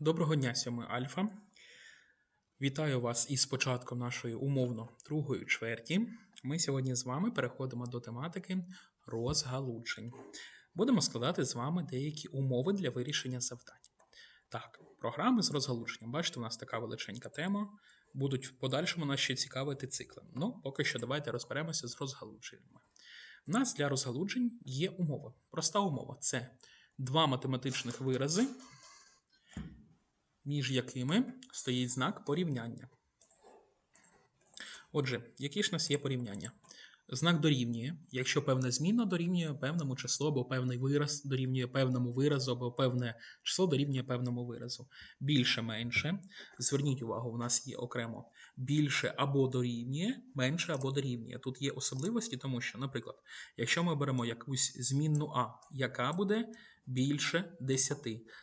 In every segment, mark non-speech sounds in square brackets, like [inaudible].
Доброго дня, сьомий Альфа. Вітаю вас із початком нашої умовно другої чверті. Ми сьогодні з вами переходимо до тематики розгалуджень. Будемо складати з вами деякі умови для вирішення завдань. Так, програми з розгалудженням. Бачите, у нас така величенька тема. Будуть в подальшому нас ще цікавити цикли. Ну, поки що давайте розберемося з розгалудженнями. У нас для розгалуджень є умова. Проста умова це два математичних вирази, між якими стоїть знак порівняння. Отже, які ж у нас є порівняння? Знак дорівнює, якщо певна зміна дорівнює певному числу або певний вираз дорівнює певному виразу, або певне число дорівнює певному виразу. Більше менше. Зверніть увагу, у нас є окремо більше або дорівнює, менше або дорівнює. Тут є особливості, тому що, наприклад, якщо ми беремо якусь змінну А, яка буде більше 10,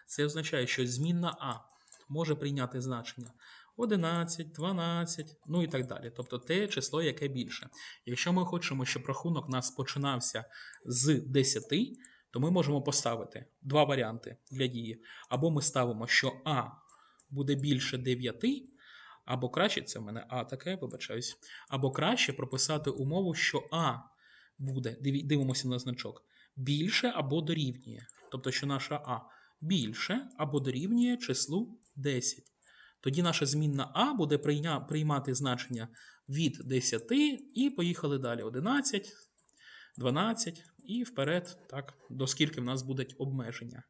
це означає, що змінна А може прийняти значення 11, 12, ну і так далі. Тобто те число, яке більше. Якщо ми хочемо, щоб рахунок у нас починався з 10, то ми можемо поставити два варіанти для дії. Або ми ставимо, що А буде більше 9, або краще, це в мене А таке, вибачаюсь, або краще прописати умову, що А буде, дивимося на значок, більше або дорівнює. Тобто, що наша А більше або дорівнює числу 10. Тоді наша змінна А буде приймати значення від 10 і поїхали далі. 11, 12 і вперед, так, до скільки в нас будуть обмеження.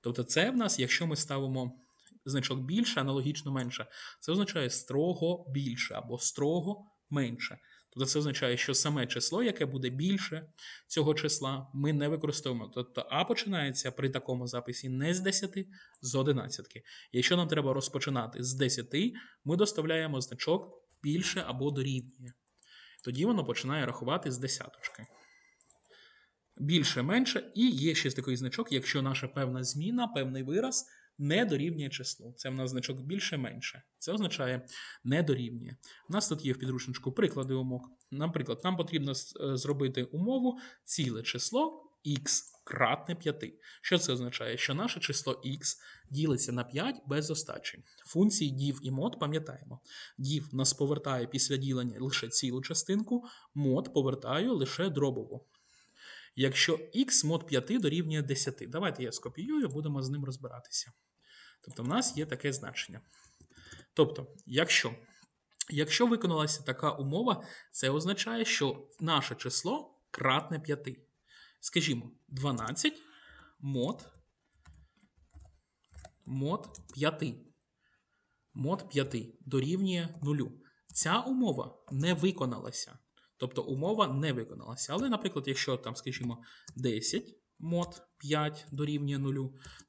Тобто, це в нас, якщо ми ставимо значок більше, аналогічно менше, це означає строго більше або строго менше. Тобто це означає, що саме число, яке буде більше цього числа, ми не використовуємо. Тобто А починається при такому записі не з 10, з 11. Якщо нам треба розпочинати з 10, ми доставляємо значок більше або дорівнює. Тоді воно починає рахувати з десяточки. Більше, менше, і є ще такий значок, якщо наша певна зміна, певний вираз не дорівнює числу. Це в нас значок більше-менше. Це означає не дорівнює. У нас тут є в підручничку приклади умов. Наприклад, нам потрібно е, зробити умову ціле число х кратне 5. Що це означає? Що наше число х ділиться на 5 без остачі. Функції дів і мод пам'ятаємо. Дів нас повертає після ділення лише цілу частинку, мод повертаю лише дробову. Якщо х мод 5 дорівнює 10. Давайте я скопіюю, будемо з ним розбиратися. Тобто, в нас є таке значення. Тобто, якщо, якщо виконалася така умова, це означає, що наше число кратне 5. Скажімо, 12 мод, мод 5. Мод 5 дорівнює 0. Ця умова не виконалася. Тобто умова не виконалася. Але, наприклад, якщо там, скажімо, 10 мод 5 дорівнює 0,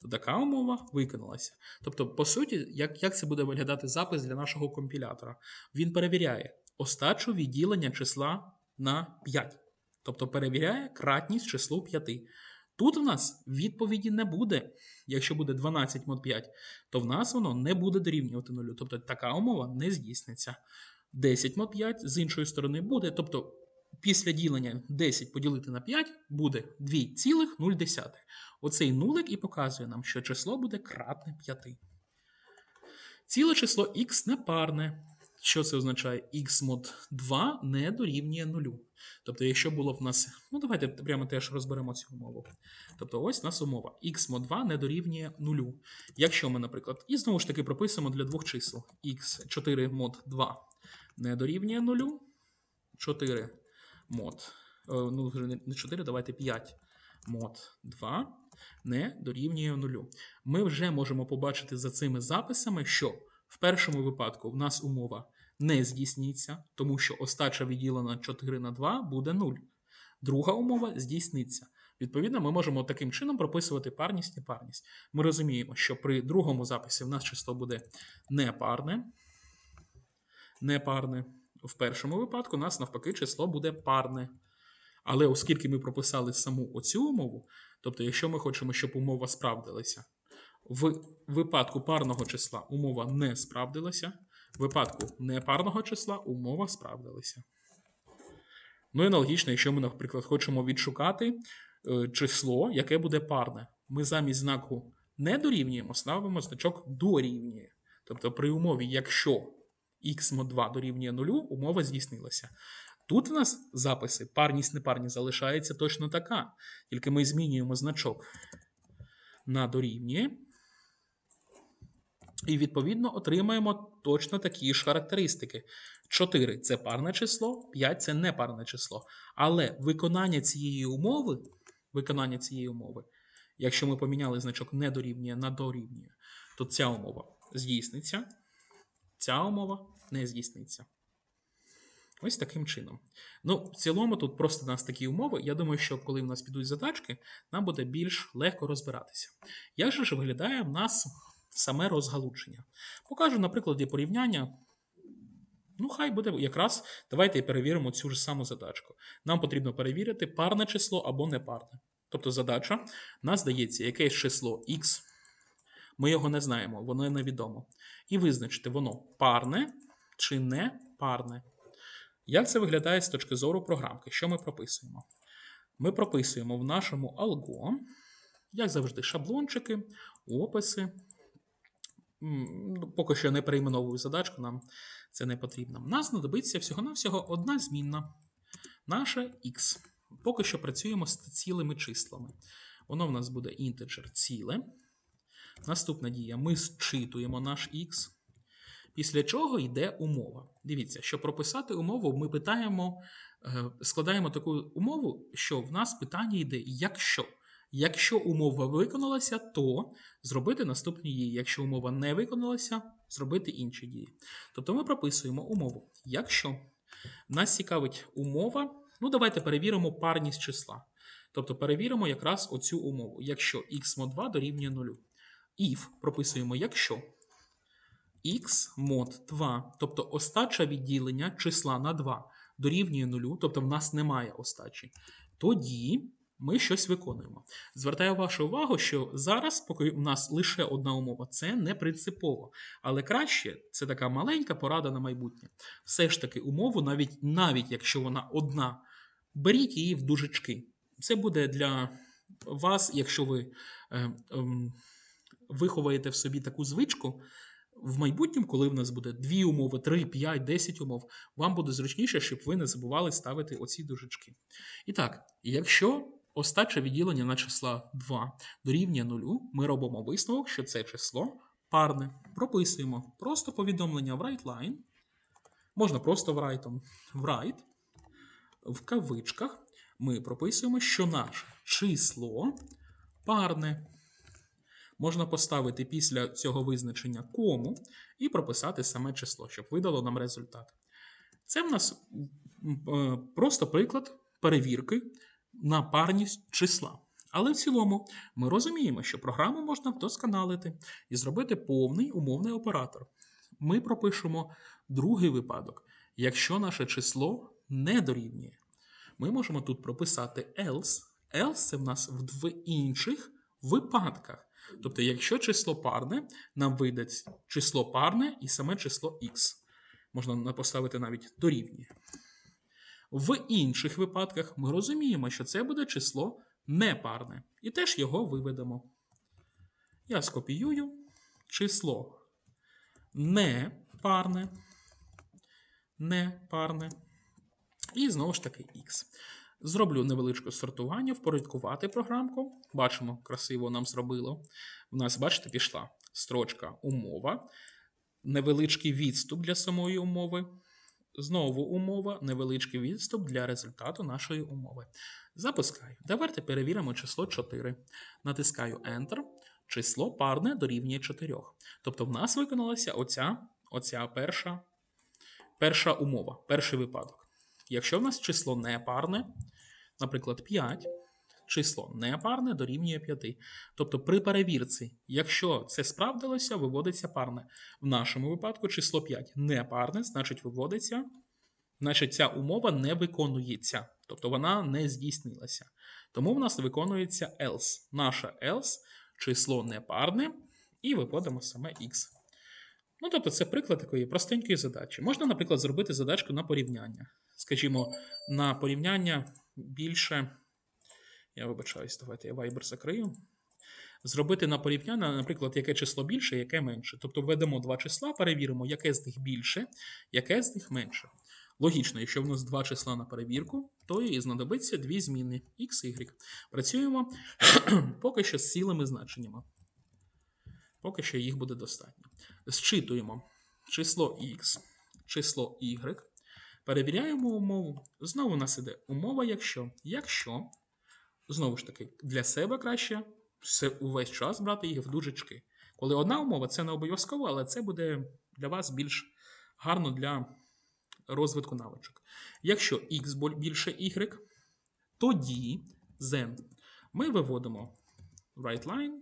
то така умова виконалася. Тобто, по суті, як, як це буде виглядати запис для нашого компілятора? Він перевіряє остачу відділення числа на 5. Тобто перевіряє кратність числу 5. Тут в нас відповіді не буде. Якщо буде 12 мод 5, то в нас воно не буде дорівнювати 0. Тобто така умова не здійсниться. 10 мод 5 з іншої сторони буде. Тобто після ділення 10 поділити на 5 буде 2,0. Оцей нулик і показує нам, що число буде кратне 5. Ціле число х непарне. Що це означає? х мод 2 не дорівнює 0. Тобто, якщо було б в нас. Ну, давайте прямо теж розберемо цю умову. Тобто, ось у нас умова. х мод 2 не дорівнює 0. Якщо ми, наприклад, і знову ж таки прописуємо для двох чисел х 4 мод 2 не дорівнює 0. 4 мод. е, Ну, вже не не 4, давайте 5 мод 2 не дорівнює 0. Ми вже можемо побачити за цими записами, що в першому випадку в нас умова не здійсниться, тому що остача відділена 4 на 2 буде 0. Друга умова здійсниться. Відповідно, ми можемо таким чином прописувати парність і парність. Ми розуміємо, що при другому записі в нас число буде непарне. Непарне. В першому випадку у нас навпаки число буде парне. Але оскільки ми прописали саму оцю умову, тобто, якщо ми хочемо, щоб умова справдилася, в випадку парного числа умова не справдилася, в випадку непарного числа умова справдилася. Ну і аналогічно, якщо ми, наприклад, хочемо відшукати е, число, яке буде парне, ми замість знаку не дорівнюємо, ставимо значок дорівнює. Тобто при умові, якщо х мод 2 дорівнює 0, умова здійснилася. Тут в нас записи парність непарність залишається точно така. Тільки ми змінюємо значок на дорівнює. І, відповідно, отримаємо точно такі ж характеристики. 4 це парне число, 5 це непарне число. Але виконання цієї умови, виконання цієї умови, якщо ми поміняли значок не дорівнює на дорівнює, то ця умова здійсниться, ця умова не здійсниться. Ось таким чином. Ну, в цілому, тут просто у нас такі умови. Я думаю, що коли в нас підуть задачки, нам буде більш легко розбиратися. Як же ж виглядає в нас саме розгалудження? Покажу на прикладі порівняння. Ну, хай буде якраз. Давайте перевіримо цю ж саму задачку. Нам потрібно перевірити парне число або непарне. Тобто задача нас дається якесь число x, ми його не знаємо, воно невідомо. І визначити, воно парне чи не парне. Як це виглядає з точки зору програмки? Що ми прописуємо? Ми прописуємо в нашому алго, як завжди, шаблончики, описи. Ну, Поки що не перейменовую задачку, нам це не потрібно. Нас знадобиться всього-навсього одна змінна. Наша x. Поки що працюємо з цілими числами. Воно в нас буде інтеджер ціле. Наступна дія: ми зчитуємо наш x. Після чого йде умова. Дивіться, щоб прописати умову, ми питаємо, е, складаємо таку умову, що в нас питання йде якщо. Якщо умова виконалася, то зробити наступні дії. Якщо умова не виконалася, зробити інші дії. Тобто ми прописуємо умову. Якщо нас цікавить умова, ну давайте перевіримо парність числа. Тобто перевіримо якраз оцю умову. Якщо мод 2 дорівнює 0. If прописуємо, якщо x мод 2, тобто остача відділення числа на 2 дорівнює 0, тобто в нас немає остачі, тоді ми щось виконуємо. Звертаю вашу увагу, що зараз, поки у нас лише одна умова, це не принципово. Але краще, це така маленька порада на майбутнє. Все ж таки, умову, навіть, навіть якщо вона одна, беріть її в дужечки. Це буде для вас, якщо ви е, е, виховаєте в собі таку звичку. В майбутньому, коли в нас буде 2 умови, 3, 5, 10 умов, вам буде зручніше, щоб ви не забували ставити оці дужечки. І так, якщо остача відділення на числа 2 дорівнює 0, ми робимо висновок, що це число парне. Прописуємо просто повідомлення в write-line. Можна просто в write, в write, в кавичках ми прописуємо, що наше число парне. Можна поставити після цього визначення кому і прописати саме число, щоб видало нам результат. Це в нас е, просто приклад перевірки на парність числа. Але в цілому ми розуміємо, що програму можна вдосконалити і зробити повний умовний оператор. Ми пропишемо другий випадок. Якщо наше число не дорівнює, ми можемо тут прописати else. Else це в нас в інших випадках. Тобто, якщо число парне, нам вийде число парне і саме число x. Можна поставити навіть дорівнює. В інших випадках ми розуміємо, що це буде число непарне. І теж його виведемо. Я скопіюю число непарне. Непарне. І знову ж таки х. Зроблю невеличке сортування, впорядкувати програмку. Бачимо, красиво нам зробило. У нас, бачите, пішла строчка умова, невеличкий відступ для самої умови. Знову умова, невеличкий відступ для результату нашої умови. Запускаю. Давайте перевіримо число 4. Натискаю Enter. Число парне дорівнює 4. Тобто, в нас виконалася оця, оця перша, перша умова, перший випадок. Якщо в нас число непарне, наприклад, 5, число непарне дорівнює 5. Тобто при перевірці, якщо це справдилося, виводиться парне. В нашому випадку число 5 непарне, значить виводиться, значить ця умова не виконується. Тобто вона не здійснилася. Тому в нас виконується else. Наша else число непарне, і виводимо саме x. Ну, тобто, це приклад такої простенької задачі. Можна, наприклад, зробити задачку на порівняння. Скажімо, на порівняння більше. Я вибачаюсь, давайте я Viber закрию. зробити на порівняння, наприклад, яке число більше, яке менше. Тобто введемо два числа, перевіримо, яке з них більше, яке з них менше. Логічно, якщо в нас два числа на перевірку, то і знадобиться дві зміни x, y. Працюємо [clears throat] поки що з цілими значеннями. Поки що їх буде достатньо. Зчитуємо число x, число y. Перевіряємо умову. Знову у нас іде умова, якщо. Якщо, знову ж таки, для себе краще увесь час брати їх в дужечки. Коли одна умова, це не обов'язково, але це буде для вас більш гарно для розвитку навичок. Якщо x більше y, тоді then ми виводимо right line.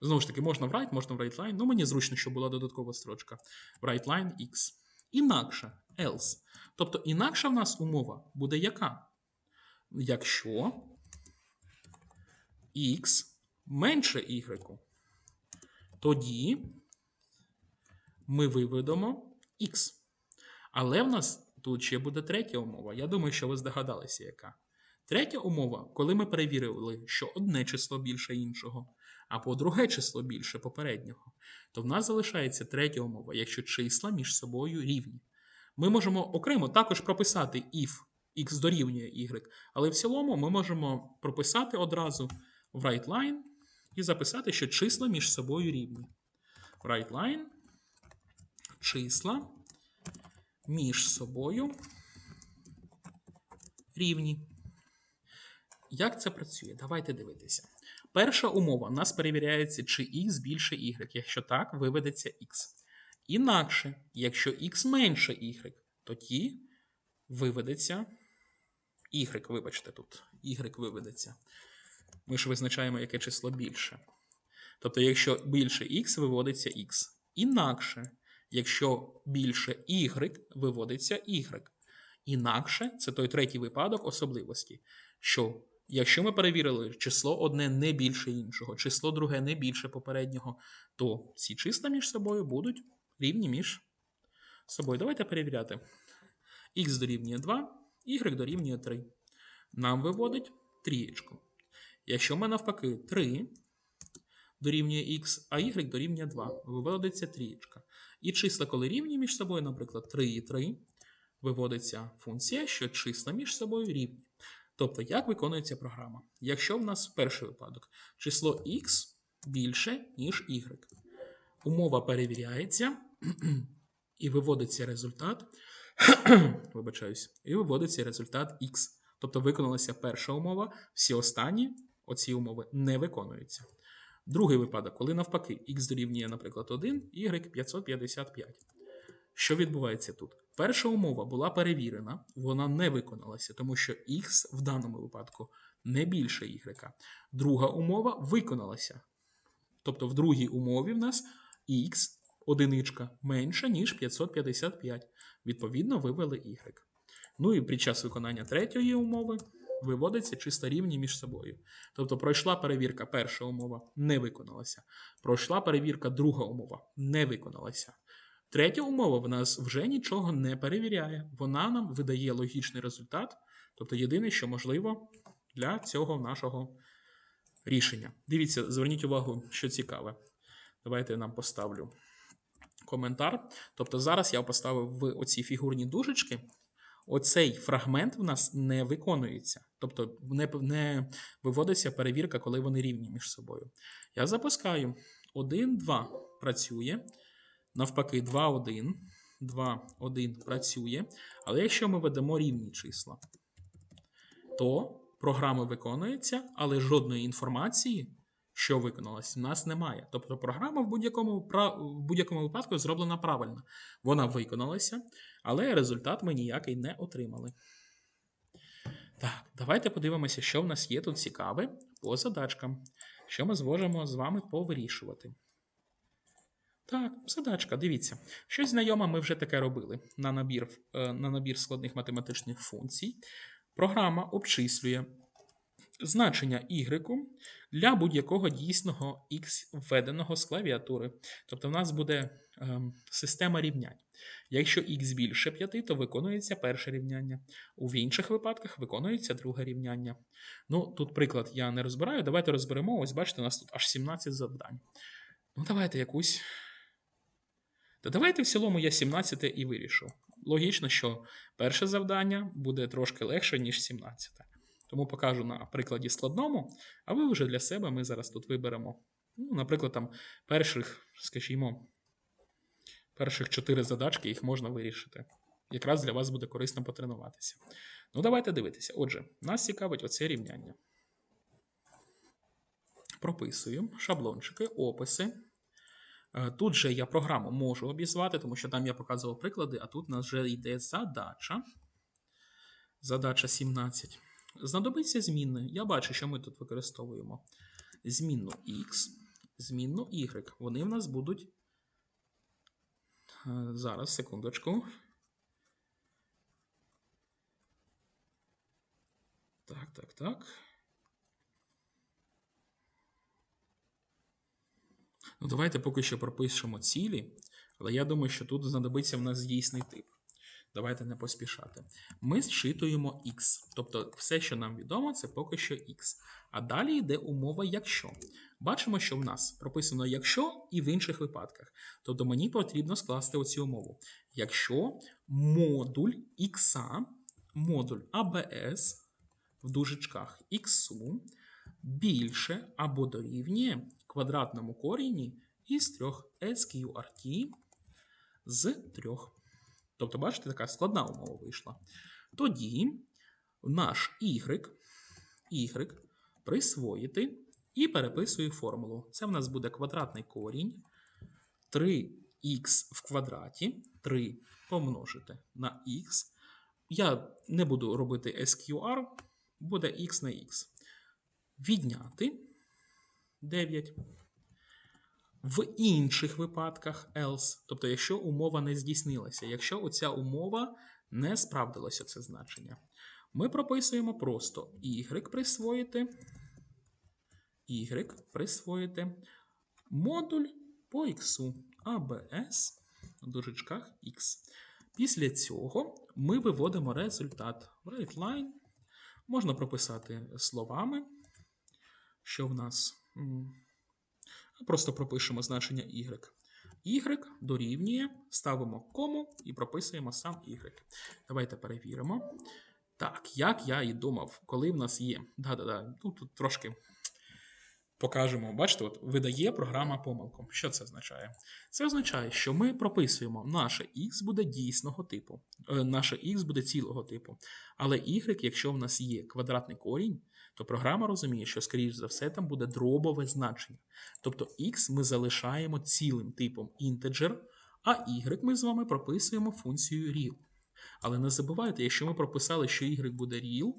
Знову ж таки, можна в right, можна в right line. Ну, мені зручно, щоб була додаткова строчка. В right line x. Інакше else. Тобто інакша в нас умова буде яка? Якщо x менше y, тоді ми виведемо x. Але в нас тут ще буде третя умова. Я думаю, що ви здогадалися, яка. Третя умова, коли ми перевірили, що одне число більше іншого, або друге число більше попереднього, то в нас залишається третя умова, якщо числа між собою рівні. Ми можемо окремо також прописати if x дорівнює y, але в цілому ми можемо прописати одразу в right line і записати, що числа між собою рівні. Right line, числа між собою рівні. Як це працює? Давайте дивитися. Перша умова у нас перевіряється, чи x більше y. Якщо так, виведеться x. Інакше, якщо x менше y, тоді виведеться y. Вибачте, тут y виведеться. Ми ж визначаємо, яке число більше. Тобто, якщо більше x, виводиться x. Інакше, якщо більше y, виводиться y. Інакше це той третій випадок особливості, що якщо ми перевірили число одне не більше іншого, число друге не більше попереднього, то ці числа між собою будуть рівні між собою. Давайте перевіряти. Х дорівнює 2, y дорівнює 3. Нам виводить трієчку. Якщо ми навпаки 3 дорівнює х, а y дорівнює 2, виводиться трієчка. І числа, коли рівні між собою, наприклад, 3 і 3, виводиться функція, що числа між собою рівні. Тобто, як виконується програма? Якщо в нас перший випадок число х більше, ніж y, умова перевіряється і виводиться результат. [clears throat] Вибачаюсь, і виводиться результат х. Тобто виконалася перша умова, всі останні оці умови не виконуються. Другий випадок, коли навпаки х дорівнює, наприклад, 1, y 555. Що відбувається тут? Перша умова була перевірена, вона не виконалася, тому що х в даному випадку не більше y. Друга умова виконалася. Тобто в другій умові в нас х одиничка менша, ніж 555. Відповідно, вивели y. Ну і під час виконання третьої умови виводиться чисто рівні між собою. Тобто пройшла перевірка перша умова, не виконалася. Пройшла перевірка друга умова, не виконалася. Третя умова в нас вже нічого не перевіряє. Вона нам видає логічний результат, тобто єдине, що можливо для цього нашого рішення. Дивіться, зверніть увагу, що цікаве. Давайте я нам поставлю коментар. Тобто зараз я поставив в оці фігурні дужечки. Оцей фрагмент в нас не виконується. Тобто не, не виводиться перевірка, коли вони рівні між собою. Я запускаю 1, 2 працює. Навпаки, 2, 1. 2, 1 працює. Але якщо ми ведемо рівні числа, то програма виконується, але жодної інформації, що виконалось, у нас немає. Тобто програма в будь-якому в будь-якому випадку зроблена правильно. Вона виконалася, але результат ми ніякий не отримали. Так, давайте подивимося, що в нас є тут цікаве по задачкам, що ми зможемо з вами повирішувати. Так, задачка, дивіться. Щось знайоме ми вже таке робили на набір, на набір складних математичних функцій. Програма обчислює значення y для будь-якого дійсного x введеного з клавіатури. Тобто в нас буде ем, система рівнянь. Якщо x більше 5, то виконується перше рівняння. У інших випадках виконується друге рівняння. Ну, тут приклад я не розбираю. Давайте розберемо. Ось бачите, у нас тут аж 17 завдань. Ну, давайте якусь. Та давайте в цілому я 17 і вирішу. Логічно, що перше завдання буде трошки легше, ніж 17. Тому покажу на прикладі складному, а ви вже для себе ми зараз тут виберемо. Ну, наприклад, там перших, скажімо, перших 4 задачки їх можна вирішити. Якраз для вас буде корисно потренуватися. Ну, давайте дивитися. Отже, нас цікавить оце рівняння. Прописую шаблончики, описи. Е, Тут же я програму можу обізвати, тому що там я показував приклади, а тут у нас вже йде задача. Задача 17. Знадобиться змінне. Я бачу, що ми тут використовуємо. Змінну x, змінну y. Вони в нас будуть. е, Зараз, секундочку. Так, так, так. Ну, давайте поки що пропишемо цілі, але я думаю, що тут знадобиться в нас дійсний тип. Давайте не поспішати. Ми зчитуємо x. Тобто все, що нам відомо, це поки що x. А далі йде умова якщо. Бачимо, що в нас прописано якщо і в інших випадках. Тобто мені потрібно скласти оцю умову. Якщо модуль x, модуль ABS в дужечках x більше або дорівнює квадратному корені із 3 SQRT з 3. Тобто, бачите, така складна умова вийшла. Тоді наш y, y присвоїти і переписую формулу. Це в нас буде квадратний корінь 3х в квадраті 3 помножити на х. Я не буду робити SQR, буде х на х. Відняти 9. В інших випадках else, тобто, якщо умова не здійснилася, якщо оця умова не справдилося це значення, ми прописуємо просто y присвоїти, y присвоїти модуль по x, ABS в дужечках x. Після цього ми виводимо результат. Right line можна прописати словами, що в нас. Просто пропишемо значення y. y дорівнює, ставимо кому і прописуємо сам y. Давайте перевіримо. Так, як я і думав, коли в нас є. Да-да-да, ну, тут трошки покажемо. Бачите, от видає програма помилку. Що це означає? Це означає, що ми прописуємо, наше x буде дійсного типу, е, наше x буде цілого типу. Але y, якщо в нас є квадратний корінь, то програма розуміє, що, скоріш за все, там буде дробове значення. Тобто x ми залишаємо цілим типом integer, а y ми з вами прописуємо функцію real. Але не забувайте, якщо ми прописали, що y буде real,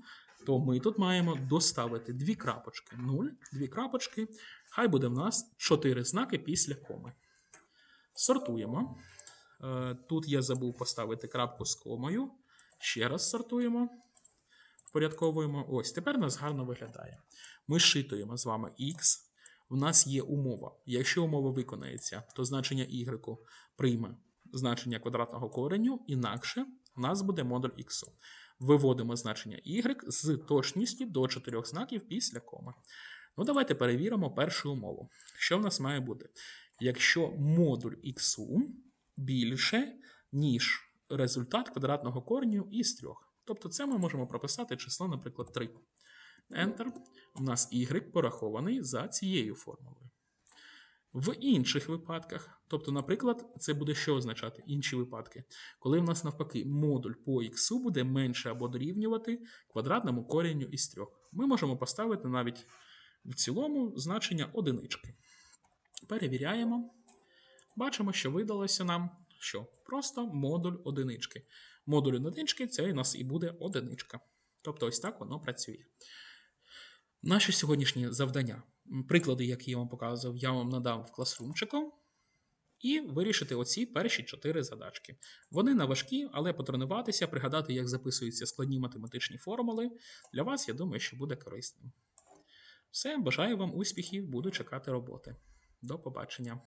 то ми тут маємо доставити дві крапочки. 0, дві крапочки. Хай буде в нас 4 знаки після коми. Сортуємо. Е, Тут я забув поставити крапку з комою. Ще раз сортуємо. Впорядковуємо. Ось, тепер у нас гарно виглядає. Ми шитуємо з вами x. В нас є умова. Якщо умова виконається, то значення y прийме значення квадратного кореню, інакше у нас буде модуль x. Виводимо значення y з точністю до 4 знаків після коми. Ну, давайте перевіримо першу умову. Що в нас має бути? Якщо модуль x більше, ніж результат квадратного кореню із 3. Тобто це ми можемо прописати число, наприклад, 3. Enter. У нас y порахований за цією формулою. В інших випадках, тобто, наприклад, це буде що означати інші випадки, коли в нас навпаки модуль по x буде менше або дорівнювати квадратному коренню із 3. Ми можемо поставити навіть в цілому значення одинички. Перевіряємо. Бачимо, що видалося нам що? Просто модуль одинички. Модуль одинички це у нас і буде одиничка. Тобто, ось так воно працює. Наші сьогоднішні завдання. Приклади, які я вам показував, я вам надав в класрумчику. І вирішити оці перші чотири задачки. Вони не важкі, але потренуватися, пригадати, як записуються складні математичні формули, для вас, я думаю, що буде корисним. Все, бажаю вам успіхів, буду чекати роботи. До побачення.